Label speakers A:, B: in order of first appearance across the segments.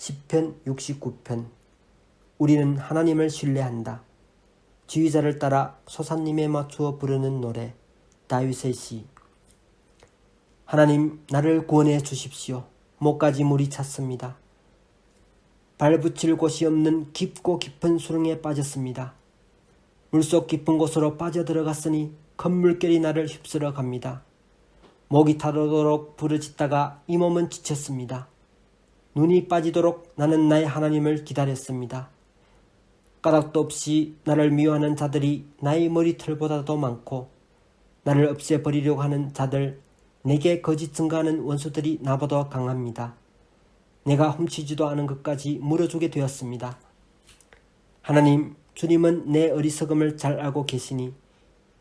A: 10편 69편 우리는 하나님을 신뢰한다. 지휘자를 따라 소사님에 맞추어 부르는 노래 다윗의 시 하나님 나를 구원해 주십시오. 목까지 물이 찼습니다. 발 붙일 곳이 없는 깊고 깊은 수렁에 빠졌습니다. 물속 깊은 곳으로 빠져들어갔으니 큰 물결이 나를 휩쓸어 갑니다. 목이 타도록 부르짖다가 이 몸은 지쳤습니다. 눈이 빠지도록 나는 나의 하나님을 기다렸습니다. 까닭도 없이 나를 미워하는 자들이 나의 머리털보다도 많고 나를 없애버리려고 하는 자들 내게 거짓 증가하는 원수들이 나보다 강합니다. 내가 훔치지도 않은 것까지 물어주게 되었습니다. 하나님, 주님은 내 어리석음을 잘 알고 계시니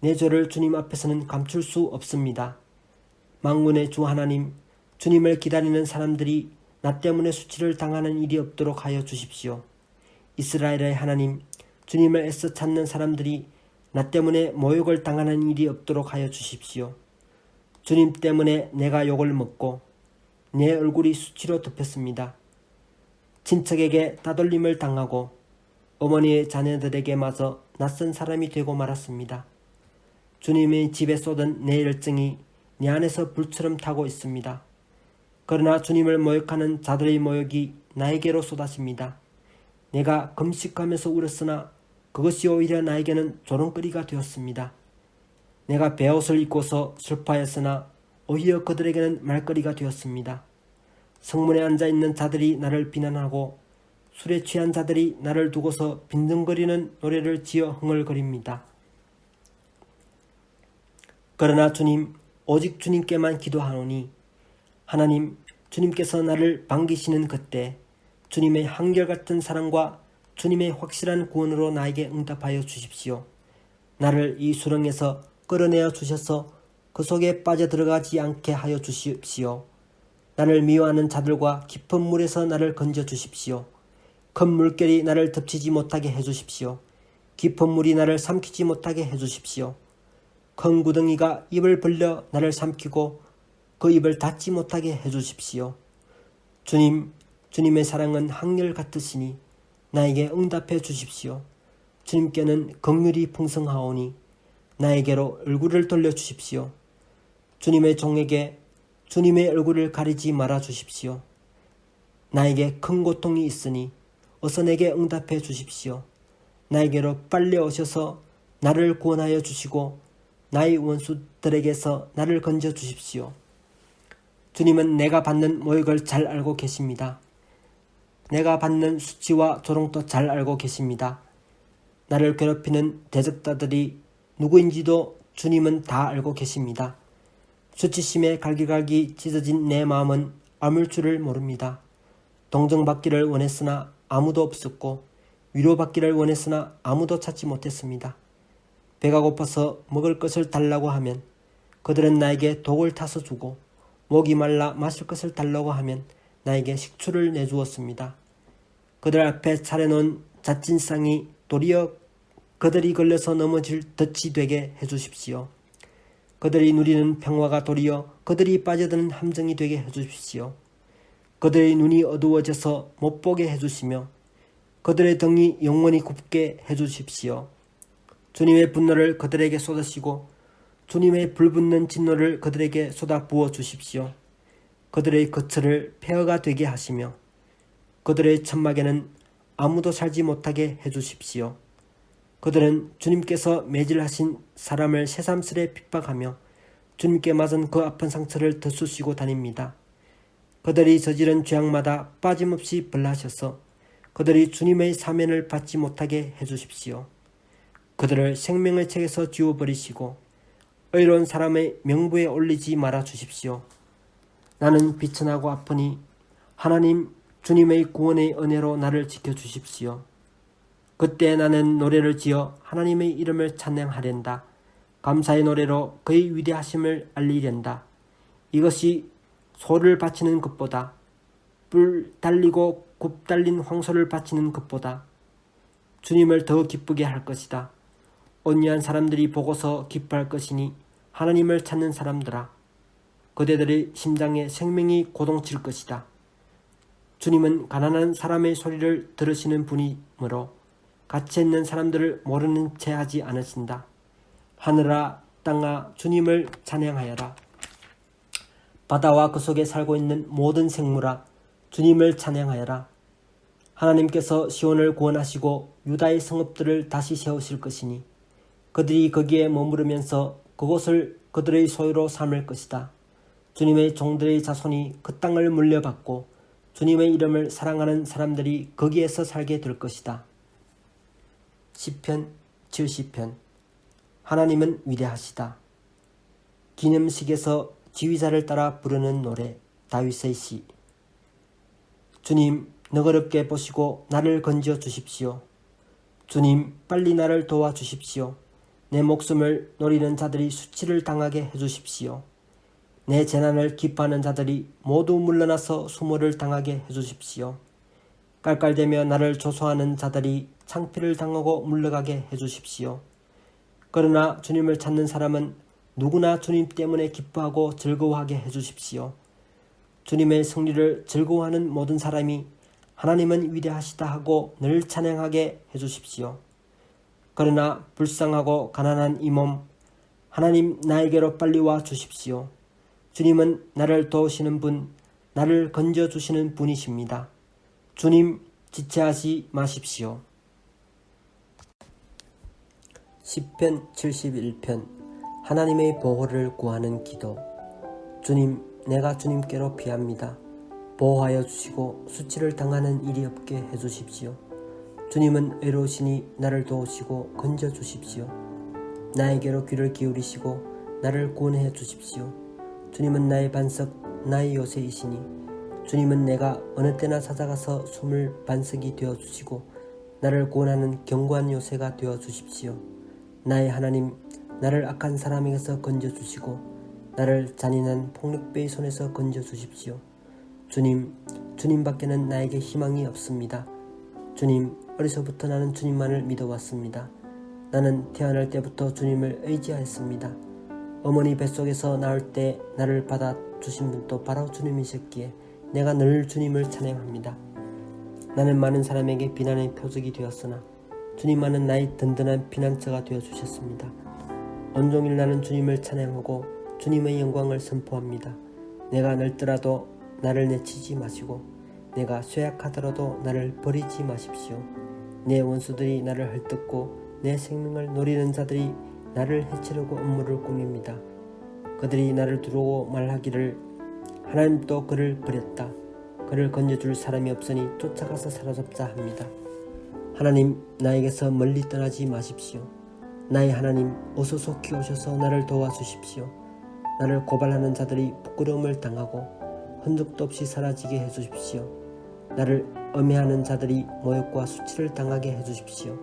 A: 내 죄를 주님 앞에서는 감출 수 없습니다. 망군의 주 하나님, 주님을 기다리는 사람들이 나 때문에 수치를 당하는 일이 없도록 하여 주십시오. 이스라엘의 하나님, 주님을 애써 찾는 사람들이 나 때문에 모욕을 당하는 일이 없도록 하여 주십시오. 주님 때문에 내가 욕을 먹고 내 얼굴이 수치로 덮였습니다. 친척에게 따돌림을 당하고 어머니의 자녀들에게 맞아 낯선 사람이 되고 말았습니다. 주님의 집에 쏟은 내 열정이 내 안에서 불처럼 타고 있습니다. 그러나 주님을 모욕하는 자들의 모욕이 나에게로 쏟아집니다. 내가 금식하면서 울었으나 그것이 오히려 나에게는 조롱거리가 되었습니다. 내가 베옷을 입고서 슬퍼하였으나 오히려 그들에게는 말거리가 되었습니다. 성문에 앉아 있는 자들이 나를 비난하고 술에 취한 자들이 나를 두고서 빈둥거리는 노래를 지어 흥얼거립니다. 그러나 주님, 오직 주님께만 기도하노니 하나님, 주님께서 나를 반기시는 그때 주님의 한결같은 사랑과 주님의 확실한 구원으로 나에게 응답하여 주십시오. 나를 이 수렁에서 끌어내어 주셔서 그 속에 빠져들어가지 않게 하여 주십시오. 나를 미워하는 자들과 깊은 물에서 나를 건져 주십시오. 큰 물결이 나를 덮치지 못하게 해 주십시오. 깊은 물이 나를 삼키지 못하게 해 주십시오. 큰 구덩이가 입을 벌려 나를 삼키고 그 입을 닫지 못하게 해 주십시오. 주님, 주님의 사랑은 항열 같으시니 나에게 응답해 주십시오. 주님께는 긍휼이 풍성하오니 나에게로 얼굴을 돌려 주십시오. 주님의 종에게 주님의 얼굴을 가리지 말아 주십시오. 나에게 큰 고통이 있으니 어서 내게 응답해 주십시오. 나에게로 빨리 오셔서 나를 구원하여 주시고 나의 원수들에게서 나를 건져 주십시오. 주님은 내가 받는 모욕을 잘 알고 계십니다. 내가 받는 수치와 조롱도 잘 알고 계십니다. 나를 괴롭히는 대적자들이 누구인지도 주님은 다 알고 계십니다. 수치심에 갈기갈기 찢어진 내 마음은 아물 줄을 모릅니다. 동정받기를 원했으나 아무도 없었고 위로받기를 원했으나 아무도 찾지 못했습니다. 배가 고파서 먹을 것을 달라고 하면 그들은 나에게 독을 타서 주고 목이 말라 마실 것을 달라고 하면 나에게 식초를 내주었습니다. 그들 앞에 차려놓은 자찐상이 도리어 그들이 걸려서 넘어질 덫이 되게 해주십시오. 그들이 누리는 평화가 도리어 그들이 빠져드는 함정이 되게 해주십시오. 그들의 눈이 어두워져서 못 보게 해주시며 그들의 등이 영원히 굽게 해주십시오. 주님의 분노를 그들에게 쏟으시고 주님의 불붙는 진노를 그들에게 쏟아 부어 주십시오. 그들의 거처를 폐허가 되게 하시며 그들의 천막에는 아무도 살지 못하게 해주십시오. 그들은 주님께서 매질하신 사람을 새삼스레 핍박하며 주님께 맞은 그 아픈 상처를 덧쑤시고 다닙니다. 그들이 저지른 죄악마다 빠짐없이 벌하셔서 그들이 주님의 사면을 받지 못하게 해주십시오. 그들을 생명의 책에서 지워버리시고 의로운 사람의 명부에 올리지 말아 주십시오. 나는 비천하고 아프니 하나님 주님의 구원의 은혜로 나를 지켜 주십시오. 그때 나는 노래를 지어 하나님의 이름을 찬양하련다. 감사의 노래로 그의 위대하심을 알리련다. 이것이 소를 바치는 것보다 뿔 달리고 굽 달린 황소를 바치는 것보다 주님을 더 기쁘게 할 것이다. 온유한 사람들이 보고서 기뻐할 것이니 하나님을 찾는 사람들아 그대들의 심장에 생명이 고동칠 것이다. 주님은 가난한 사람의 소리를 들으시는 분이므로 같이 있는 사람들을 모르는 채 하지 않으신다. 하늘아 땅아 주님을 찬양하여라. 바다와 그 속에 살고 있는 모든 생물아 주님을 찬양하여라. 하나님께서 시온을 구원하시고 유다의 성읍들을 다시 세우실 것이니 그들이 거기에 머무르면서 그곳을 그들의 소유로 삼을 것이다. 주님의 종들의 자손이 그 땅을 물려받고 주님의 이름을 사랑하는 사람들이 거기에서 살게 될 것이다. 시편 70편 하나님은 위대하시다. 기념식에서 지휘자를 따라 부르는 노래 다윗의 시 주님 너그럽게 보시고 나를 건져 주십시오. 주님 빨리 나를 도와 주십시오. 내 목숨을 노리는 자들이 수치를 당하게 해주십시오. 내 재난을 기뻐하는 자들이 모두 물러나서 수모를 당하게 해주십시오. 깔깔대며 나를 조소하는 자들이 창피를 당하고 물러가게 해주십시오. 그러나 주님을 찾는 사람은 누구나 주님 때문에 기뻐하고 즐거워하게 해주십시오. 주님의 승리를 즐거워하는 모든 사람이 하나님은 위대하시다 하고 늘 찬양하게 해주십시오. 그러나 불쌍하고 가난한 이 몸, 하나님 나에게로 빨리 와 주십시오. 주님은 나를 도우시는 분, 나를 건져 주시는 분이십니다. 주님 지체하지 마십시오. 10편 71편 하나님의 보호를 구하는 기도 주님 내가 주님께로 피합니다. 보호하여 주시고 수치를 당하는 일이 없게 해주십시오. 주님은 외로우시니 나를 도우시고 건져 주십시오. 나에게로 귀를 기울이시고 나를 구원해 주십시오. 주님은 나의 반석, 나의 요새이시니 주님은 내가 어느 때나 찾아가서 숨을 반석이 되어 주시고 나를 구원하는 견고한 요새가 되어 주십시오. 나의 하나님, 나를 악한 사람에게서 건져 주시고 나를 잔인한 폭력배의 손에서 건져 주십시오. 주님, 주님밖에는 나에게 희망이 없습니다. 주님, 어려서부터 나는 주님만을 믿어왔습니다. 나는 태어날 때부터 주님을 의지하였습니다. 어머니 뱃속에서 나올 때 나를 받아 주신 분도 바로 주님이셨기에 내가 늘 주님을 찬양합니다. 나는 많은 사람에게 비난의 표적이 되었으나 주님만은 나의 든든한 피난처가 되어 주셨습니다. 온종일 나는 주님을 찬양하고 주님의 영광을 선포합니다. 내가 늙더라도 나를 내치지 마시고 내가 쇠약하더라도 나를 버리지 마십시오. 내 원수들이 나를 헐뜯고 내 생명을 노리는 자들이 나를 해치려고 업무를 꾸밉니다. 그들이 나를 두르고 말하기를 하나님도 그를 버렸다. 그를 건져줄 사람이 없으니 쫓아가서 사로잡자 합니다. 하나님 나에게서 멀리 떠나지 마십시오. 나의 하나님 어서 속히 오셔서 나를 도와주십시오. 나를 고발하는 자들이 부끄러움을 당하고 흔적도 없이 사라지게 해주십시오. 나를 엄해하는 자들이 모욕과 수치를 당하게 해주십시오.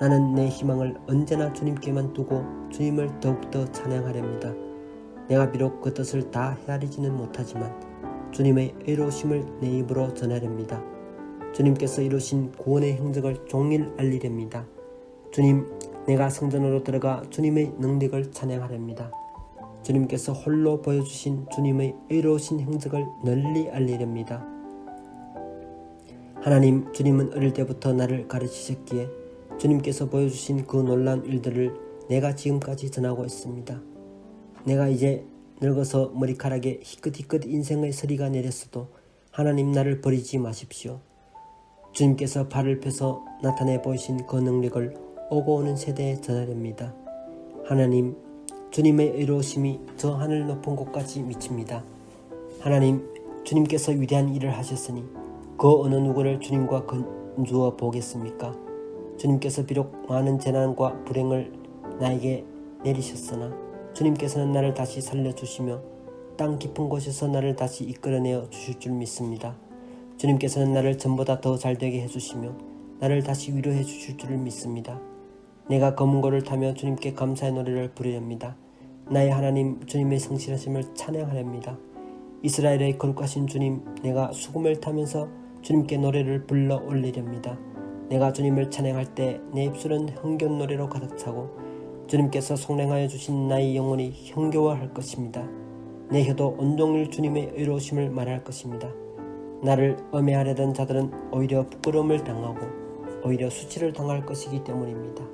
A: 나는 내 희망을 언제나 주님께만 두고 주님을 더욱더 찬양하렵니다. 내가 비록 그 뜻을 다 헤아리지는 못하지만 주님의 의로우심을 내 입으로 전하렵니다. 주님께서 이루신 구원의 행적을 종일 알리렵니다. 주님, 내가 성전으로 들어가 주님의 능력을 찬양하렵니다. 주님께서 홀로 보여주신 주님의 의로우신 행적을 널리 알리렵니다. 하나님, 주님은 어릴 때부터 나를 가르치셨기에 주님께서 보여주신 그 놀라운 일들을 내가 지금까지 전하고 있습니다. 내가 이제 늙어서 머리카락에 희끗희끗 인생의 서리가 내렸어도 하나님 나를 버리지 마십시오. 주님께서 발을 펴서 나타내 보이신 그 능력을 오고 오는 세대에 전하렵니다. 하나님, 주님의 의로우심이 저 하늘 높은 곳까지 미칩니다. 하나님, 주님께서 위대한 일을 하셨으니 그 어느 누구를 주님과 건주어 보겠습니까? 주님께서 비록 많은 재난과 불행을 나에게 내리셨으나 주님께서는 나를 다시 살려주시며 땅 깊은 곳에서 나를 다시 이끌어내어 주실 줄 믿습니다. 주님께서는 나를 전보다 더 잘되게 해주시며 나를 다시 위로해 주실 줄을 믿습니다. 내가 검은 고를 타며 주님께 감사의 노래를 부르렵니다. 나의 하나님 주님의 성실하심을 찬양하렵니다. 이스라엘의 거룩하신 주님 내가 수금을 타면서 주님께 노래를 불러 올리렵니다. 내가 주님을 찬양할 때 내 입술은 흥겨운 노래로 가득 차고 주님께서 속량하여 주신 나의 영혼이 형겨워할 것입니다. 내 혀도 온종일 주님의 의로우심을 말할 것입니다. 나를 엄해하려던 자들은 오히려 부끄러움을 당하고 오히려 수치를 당할 것이기 때문입니다.